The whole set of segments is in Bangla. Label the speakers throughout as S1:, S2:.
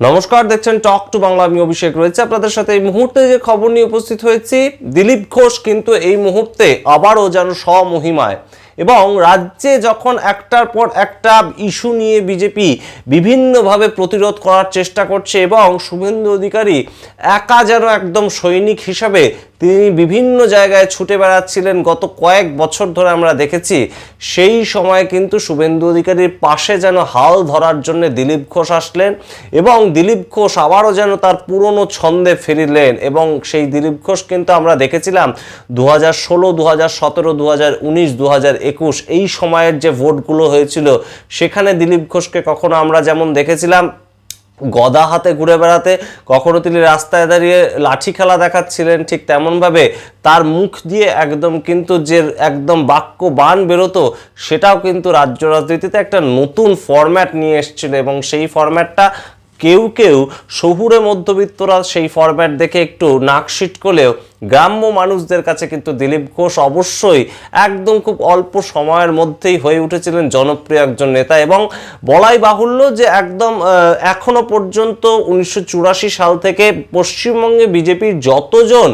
S1: নমস্কার, দেখছেন টক টু বাংলা আমি অভিষেক রয়েছে। আপনাদের সাথে এই মুহূর্তে যে খবর নিয়ে উপস্থিত হয়েছি, দিলীপ ঘোষ কিন্তু এই মুহূর্তে আবারও যেন স্বমহিমায়। এবং রাজ্যে যখন একটার পর একটা ইস্যু নিয়ে বিজেপি বিভিন্নভাবে প্রতিরোধ করার চেষ্টা করছে এবং শুভেন্দু অধিকারী একা যেন একদম সৈনিক হিসাবে তিনি বিভিন্ন জায়গায় ছুটে বেড়াচ্ছিলেন। গত কয়েক বছর ধরে আমরা দেখেছি, সেই সময় কিন্তু শুভেন্দু অধিকারীর পাশে যেন হাল ধরার জন্য দিলীপ ঘোষ আসলেন এবং দিলীপ ঘোষ আবারও যেন তার পুরনো ছন্দে ফিরিলেন এবং সেই দিলীপ ঘোষ কিন্তু আমরা দেখেছিলাম দু হাজার ষোলো দু হাজার সতেরো দু হাজার উনিশ দু হাজার একুশ এই সময়ের যে ভোটগুলো হয়েছিল, সেখানে দিলীপ ঘোষকে কখনো আমরা যেমন দেখেছিলাম গদা হাতে ঘুরে বেড়াতে কখনো তিনি রাস্তায় দাঁড়িয়ে লাঠি খেলা দেখাচ্ছিলেন ঠিক তেমনভাবে তার মুখ দিয়ে একদম কিন্তু যে একদম বাক্য বান বেরোতো সেটাও কিন্তু রাজ্য রাজনীতিতে একটা নতুন ফরম্যাট নিয়ে এসেছিল এবং সেই ফরম্যাটটা কেউ কেউ শহুরে মধ্যবিত্তরা সেই ফরম্যাট দেখে একটু নাকশিট করলেও গ্রাম্য মানুষদের কাছে কিন্তু দিলীপ ঘোষ অবশ্যই একদম খুব অল্প সময়ের মধ্যেই হয়ে উঠেছিলেন জনপ্রিয় একজন নেতা এবং বলাই বাহুল্য যে একদম এখনও পর্যন্ত উনিশশো চুরাশি সাল থেকে পশ্চিমবঙ্গে বিজেপির যতজন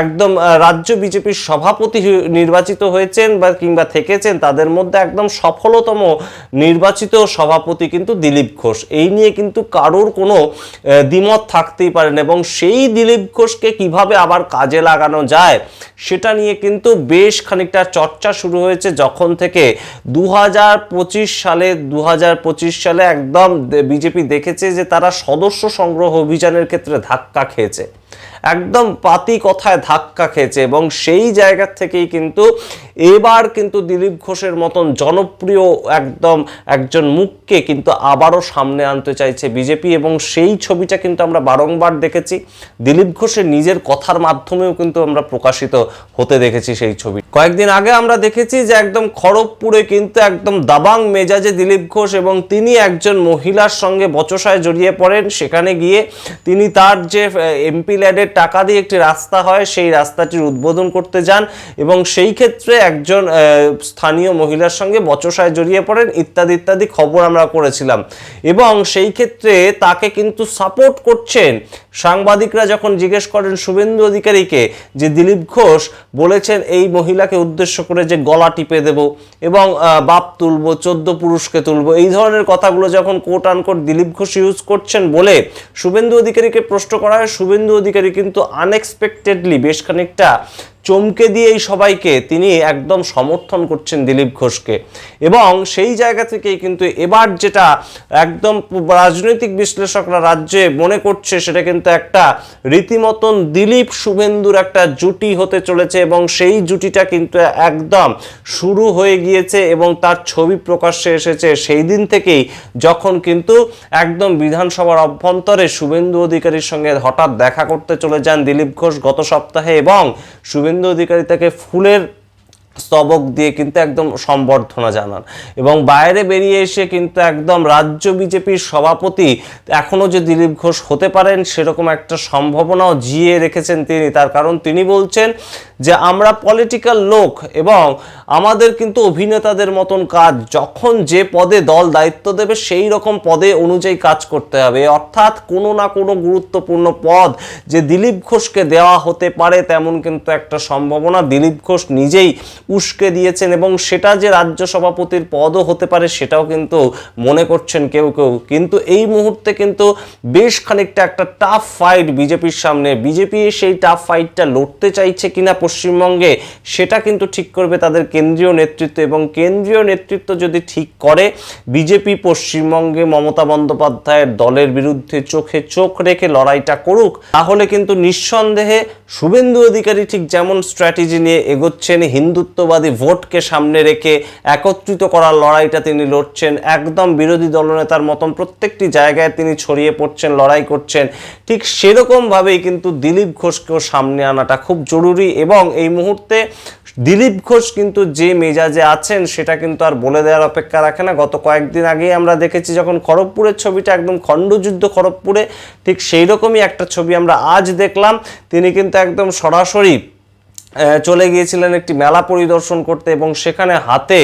S1: একদম রাজ্য বিজেপির সভাপতি নির্বাচিত হয়েছেন বা কিংবা থেকেছেন, তাদের মধ্যে একদম সফলতম নির্বাচিত সভাপতি কিন্তু দিলীপ ঘোষ। এই নিয়ে কিন্তু কারোর কোনো দ্বিমত থাকতেই পারেন এবং সেই দিলীপ ঘোষকে কীভাবে আবার কাজে লাগানো যায়, সেটা নিয়ে কিন্তু বেশ খানিকটা চর্চা শুরু হয়েছে যখন থেকে দু হাজার পঁচিশ সালে দু হাজার পঁচিশ সালে একদম বিজেপি দেখেছে যে তারা সদস্য সংগ্রহ অভিযানের ক্ষেত্রে ধাক্কা খেয়েছে। একদম পাতি কথায় ধাক্কা খেয়েছে এবং সেই জায়গা থেকেই কিন্তু এবার কিন্তু দিলীপ ঘোষের মতন জনপ্রিয় একদম একজন মুখকে কিন্তু আবারও সামনে আনতে চাইছে বিজেপি এবং সেই ছবিটা কিন্তু আমরা বারংবার দেখেছি। দিলীপ ঘোষের নিজের কথার মাধ্যমেও কিন্তু আমরা প্রকাশিত হতে দেখেছি সেই ছবি। কয়েকদিন আগে আমরা দেখেছি যে একদম খড়গপুরে কিন্তু একদম দাবাং মেজাজে দিলীপ ঘোষ এবং তিনি একজন মহিলার সঙ্গে বচসায় জড়িয়ে পড়েন। সেখানে গিয়ে তিনি তার যে এমপি ল্যাডের টাকা দিয়ে একটি রাস্তা হয়, সেই রাস্তাটির উদ্বোধন করতে যান এবং সেই ক্ষেত্রে একজন স্থানীয় মহিলার সঙ্গে বচসায় জড়িয়ে পড়েন, ইত্যাদি ইত্যাদি খবর আমরা করেছিলাম। এবং সেই ক্ষেত্রে তাকে কিন্তু সাপোর্ট করছেন সাংবাদিকরা যখন জিজ্ঞেস করেন শুভেন্দু অধিকারীকে যে দিলীপ ঘোষ বলেছেন, এই মহিলাকে উদ্দেশ্য করে যে গলা টিপে দেব এবং বাপ তুলবো, চোদ্দ পুরুষকে তুলব। এই ধরনের কথাগুলো যখন quote unquote Dilip Ghosh use করছেন বলে শুভেন্দু অধিকারীকে প্রশ্ন করা হয়, শুভেন্দু অধিকারী কিন্তু আনএক্সপেক্টেডলি বেশ খানিকটা চমকে দিয়ে এই সবাইকে তিনি একদম সমর্থন করছেন দিলীপ ঘোষকে। এবং সেই জায়গা থেকেই কিন্তু এবার যেটা একদম রাজনৈতিক বিশ্লেষকরা রাজ্যে মনে করছে, সেটা কিন্তু একটা রীতিমতন দিলীপ শুভেন্দুর একটা জুটি হতে চলেছে এবং সেই জুটিটা কিন্তু একদম শুরু হয়ে গিয়েছে এবং তার ছবি প্রকাশ্যে এসেছে। সেই দিন থেকেই যখন কিন্তু একদম বিধানসভার অভ্যন্তরে শুভেন্দু অধিকারীর সঙ্গে হঠাৎ দেখা করতে চলে যান দিলীপ ঘোষ গত সপ্তাহে এবং শুভেন্দু অধিকারী তাকে ফুলের স্তবক দিয়ে কিন্তু একদম সম্বর্ধনা জানান। এবং বাইরে বেরিয়ে এসে কিন্তু একদম রাজ্য বিজেপির সভাপতি এখনও যে দিলীপ ঘোষ হতে পারেন সেরকম একটা সম্ভাবনাও জিয়ে রেখেছেন তিনি। তার কারণ তিনি বলছেন যে, আমরা পলিটিক্যাল লোক এবং আমাদের কিন্তু অভিনেতাদের মতন কাজ। যখন যে পদে দল দায়িত্ব দেবে সেই রকম পদে অনুযায়ী কাজ করতে হবে। অর্থাৎ কোনো না কোনো গুরুত্বপূর্ণ পদ যে দিলীপ ঘোষকে দেওয়া হতে পারে তেমন কিন্তু একটা সম্ভাবনা। দিলীপ ঘোষ নিজেই উস্কে দিয়েছেন এবং সেটা যে রাজ্য সভাপতির পদও হতে পারে সেটাও কিন্তু মনে করছেন কেউ কেউ। কিন্তু এই মুহূর্তে কিন্তু বেশ খানিকটা একটা টাফ ফাইট বিজেপির সামনে। বিজেপি সেই টাফ ফাইটটা লড়তে চাইছে কিনা পশ্চিমবঙ্গে, সেটা কিন্তু ঠিক করবে তাদের কেন্দ্রীয় নেতৃত্ব এবং কেন্দ্রীয় নেতৃত্ব যদি ঠিক করে, বিজেপি পশ্চিমবঙ্গে মমতা বন্দ্যোপাধ্যায়ের দলের বিরুদ্ধে চোখে চোখ রেখে লড়াইটা করুক, তাহলে কিন্তু নিঃসন্দেহে শুভেন্দু অধিকারী ঠিক যেমন স্ট্র্যাটেজি নিয়ে এগোচ্ছেন হিন্দুত্ববাদী ভোটকে সামনে রেখে একত্রিত করার লড়াইটা তিনি লড়ছেন। একদম বিরোধী দলনেতার মতন প্রত্যেকটি জায়গায় তিনি ছড়িয়ে পড়ছেন, লড়াই করছেন। ঠিক সেরকমভাবেই কিন্তু দিলীপ ঘোষকেও সামনে আনাটা খুব জরুরি এবং এই মুহূর্তে দিলীপ ঘোষ কিন্তু যে মেজাজে আছেন সেটা কিন্তু আর বলে দেওয়ার অপেক্ষা রাখে না। গত কয়েকদিন আগেই আমরা দেখেছি যখন খড়গপুরের ছবিটা একদম খণ্ডযুদ্ধ খড়গপুরে, ঠিক সেই রকমই একটা ছবি আমরা আজ দেখলাম। তিনি কিন্তু একদম সরাসরি চলে গিয়েছিলেন একটি মেলা পরিদর্শন করতে এবং সেখানে হাতে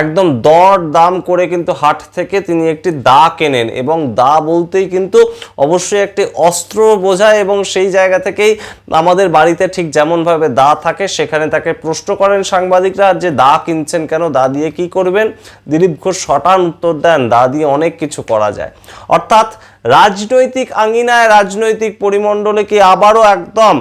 S1: একদম দর দাম করে কিন্তু হাট থেকে তিনি একটি দা কেনেন এবং দা বলতেই কিন্তু অবশ্যই একটি অস্ত্র বোঝায় এবং সেই জায়গা থেকেই আমাদের বাড়িতে ঠিক যেমনভাবে দা থাকে, সেখানে তাকে প্রশ্ন করেন সাংবাদিকরা, যে দা কিনছেন কেন? দা দিয়ে কি করবেন? দিলীপ ঘোষ শটান উত্তর দেন, দা দিয়ে অনেক কিছু করা যায়। অর্থাৎ রাজনৈতিক আঙ্গিনায় রাজনৈতিক পরিমণ্ডলে কি আবারও একদম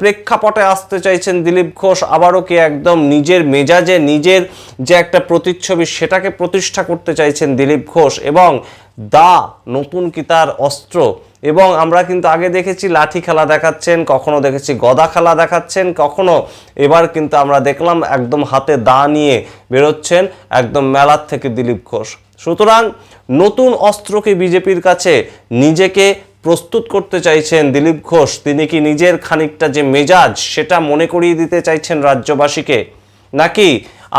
S1: প্রেক্ষাপটে আসতে চাইছেন দিলীপ ঘোষ? আবারও কি একদম নিজের মেজাজে, নিজের যে একটা প্রতিচ্ছবি সেটাকে প্রতিষ্ঠা করতে চাইছেন দিলীপ ঘোষ? এবং দা, নতুন কি তার অস্ত্র? এবং আমরা কিন্তু আগে দেখেছি লাঠি খেলা দেখাচ্ছেন, কখনো দেখেছি গদা খেলা দেখাচ্ছেন, কখনো এবার কিন্তু আমরা দেখলাম একদম হাতে দা নিয়ে বেরোচ্ছেন একদম মেলার থেকে দিলীপ ঘোষ। সুতরাং নতুন অস্ত্রকে বিজেপির কাছে নিজেকে প্রস্তুত করতে চাইছেন দিলীপ ঘোষ। তিনি কি নিজের খানিকটা যে মেজাজ, সেটা মনে করিয়ে দিতে চাইছেন রাজ্যবাসীকে? নাকি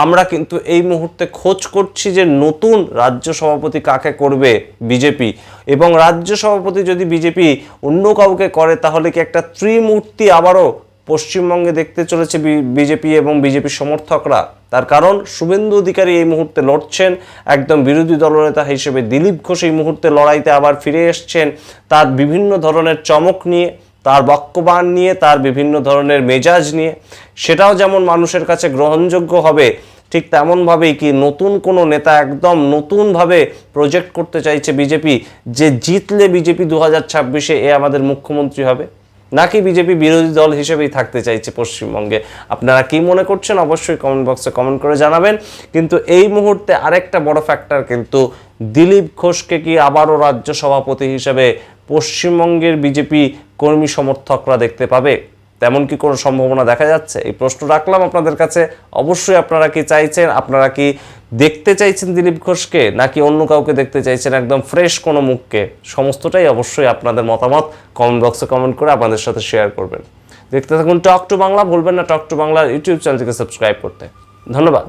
S1: আমরা কিন্তু এই মুহূর্তে খোঁজ করছি যে নতুন রাজ্য সভাপতি কাকে করবে বিজেপি? এবং রাজ্য সভাপতি যদি বিজেপি অন্য কাউকে করে, তাহলে কি একটা ত্রিমূর্তি আবারও পশ্চিমবঙ্গে দেখতে চলেছে বিজেপি এবং বিজেপি সমর্থকরা। তার কারণ, শুভেন্দু অধিকারী এই মুহূর্তে লড়ছেন, একদম বিরোধী দলনেতা হিসেবে দিলীপ ঘোষ এই মুহূর্তে লড়াইতে আবার ফিরে এসছেন। তার বিভিন্ন ধরনের চমক নিয়ে, তার বাক্যবান নিয়ে, তার বিভিন্ন ধরনের মেজাজ নিয়ে। সেটাও যেমন মানুষের কাছে গ্রহণযোগ্য হবে, ঠিক তেমনভাবেই কি নতুন কোনো নেতা একদম নতুনভাবে প্রজেক্ট করতে চাইছে বিজেপি, যে জিতলে বিজেপি দু হাজার ছাব্বিশে এ আমাদের মুখ্যমন্ত্রী হবে? নাকি বিজেপি বিরোধী দল হিসেবেই থাকতে চাইছে পশ্চিমবঙ্গে? আপনারা কি মনে করছেন? অবশ্যই কমেন্ট বক্সে কমেন্ট করে জানাবেন। কিন্তু এই মুহূর্তে আরেকটা বড় ফ্যাক্টর কিন্তু দিলীপ ঘোষকে কি আবারও রাজ্য সভাপতি হিসেবে পশ্চিমবঙ্গের বিজেপি কর্মী সমর্থকরা দেখতে পাবে? তেমন কি কোনো সম্ভাবনা দেখা যাচ্ছে? এই প্রশ্ন রাখলাম আপনাদের কাছে। অবশ্যই আপনারা কি চাইছেন? আপনারা কি দেখতে চাইছেন দিলীপ ঘোষকে, নাকি অন্য কাউকে দেখতে চাইছেন একদম ফ্রেশ কোনো মুখকে? সমস্তটাই অবশ্যই আপনাদের মতামত কমেন্ট বক্সে কমেন্ট করে আমাদের সাথে শেয়ার করবেন। দেখতে থাকুন টক টু বাংলা ভুলবেন না টক টু বাংলা ইউটিউব চ্যানেলটিকে সাবস্ক্রাইব করতে। ধন্যবাদ।